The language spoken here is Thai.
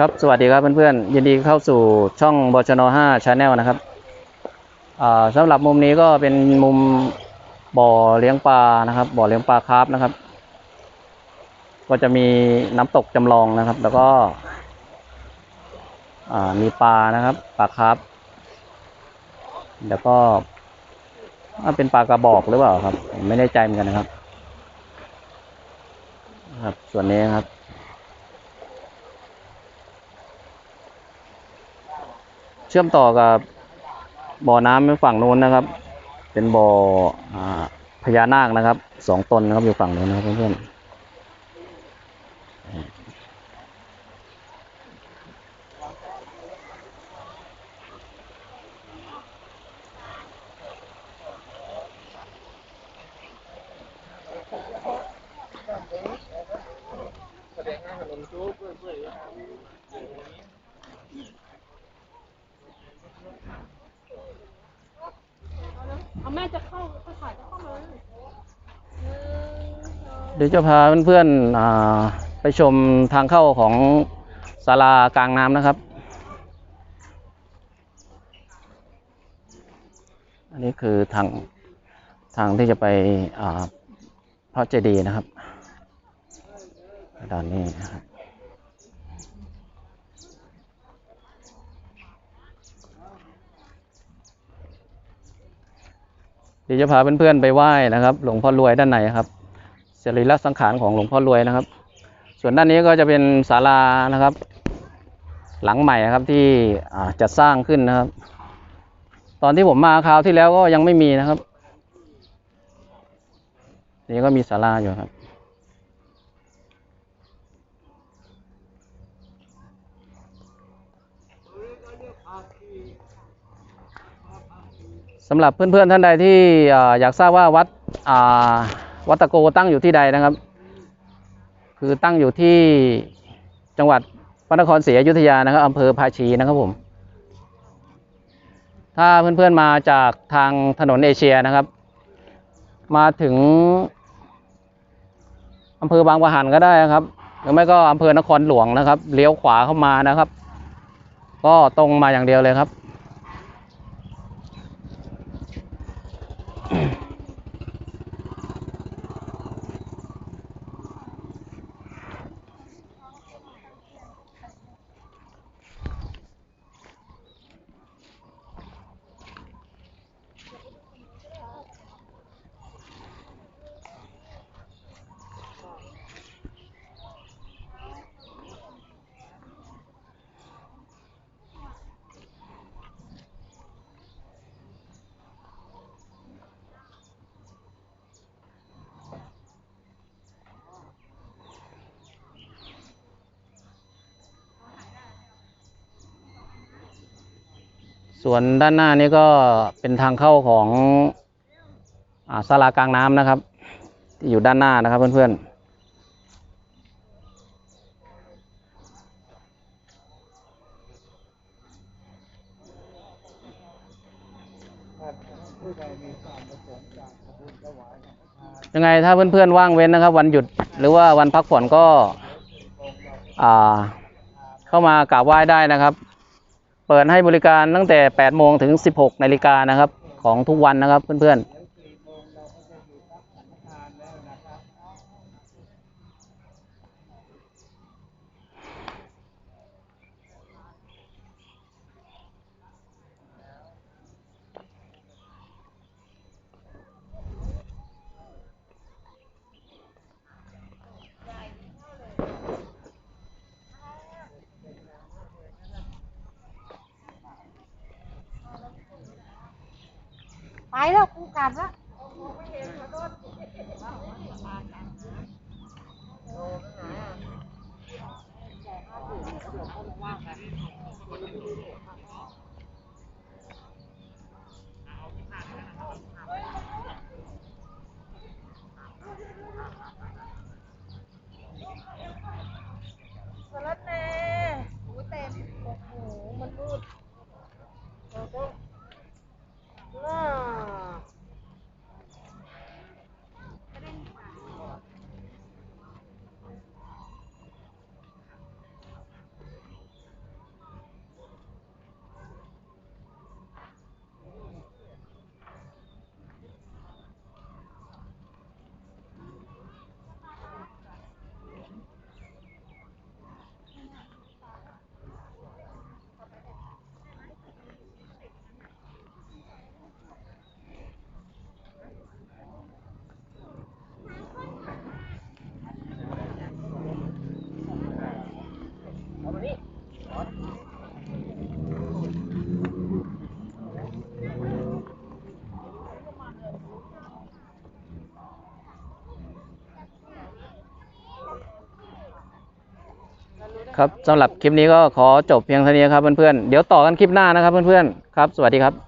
ครับ สวัสดีครับเพื่อนๆ ยินดีเข้าสู่ช่องบชน5 Channel นะครับอ่าสำหรับมุมนี้ก็เป็นมุมบ่อเลี้ยงปลานะครับ บ่อเลี้ยงปลาคาร์ฟนะครับ ก็จะมีน้ำตกจำลองนะครับ แล้วก็มีปลานะครับ ปลาคาร์ฟแล้วก็เป็นปลากระบอกหรือเปล่าครับ ไม่แน่ใจเหมือนกันนะครับ ครับ ส่วนนี้ครับ ชื่อมต่อกับบ่อน้ำฝั่งนู้นนะครับ เป็นบ่ออพญานาคนะครับสองตนนะครับอยู่ฝั่งนู้นนะครับเพื่อนๆเอาแม่จะเข้าเขาถ่ายจะเข้ามาเดี๋ยวจะพาเพื่อนๆไปชมทางเข้าของศาลากลางน้ำนะครับ อันนี้คือทางทางที่จะไปพระเจดีย์นะครับด้านนี้นะครับ เดี๋ยวจะพาเพื่อนๆไปไหว้นะครับ หลวงพ่อรวยด้านในครับสรีระสังขารของหลวงพ่อรวยนะครับ ส่วนด้านนี้ก็จะเป็นศาลานะครับ หลังใหม่ครับที่จะสร้างขึ้นนะครับ ตอนที่ผมมาคราวที่แล้วก็ยังไม่มีนะครับ นี่ก็มีศาลาอยู่ครับ สำหรับเพื่อนๆท่านใดที่ออยากทราบว่าวัดวัดตะโกตั้งอยู่ที่ใดนะครับ คือตั้งอยู่ที่จังหวัดพระนครศรีอยุธยานะครับอำเภอภาชีนะครับผม ถ้าเพื่อนๆมาจากทางถนนเอเชียนะครับ มาถึงอำเภอบางปะหันก็ได้นะครับหรือไม่ก็อำเภอนครหลวงนะครับ เลี้ยวขวาเข้ามานะครับ ก็ตรงมาอย่างเดียวเลยครับ ส่วนด้านหน้านี้ก็เป็นทางเข้าของอาศาลากลางน้ำนะครับ ที่อยู่ด้านหน้านะครับเพื่อนๆยังไงถ้าเพื่อนๆว่างเว้นนะครับ วันหยุดหรือว่าวันพักผ่อนก็อ่าเข้ามากราบไหว้ได้นะครับ เปิดให้บริการตั้งแต่ 8 โมงถึง 16 นาฬิกานะครับ ของทุกวันนะครับเพื่อนๆ ไป แล้วกูกลับแล้วสลัดแน่หูเต็มโอ้โหมันมืดเราต้อง น่า ครับสำหรับคลิปนี้ก็ขอจบเพียงเท่านี้ครับเพื่อนๆเดี๋ยวต่อกันคลิปหน้านะครับเพื่อนๆครับ สวัสดีครับ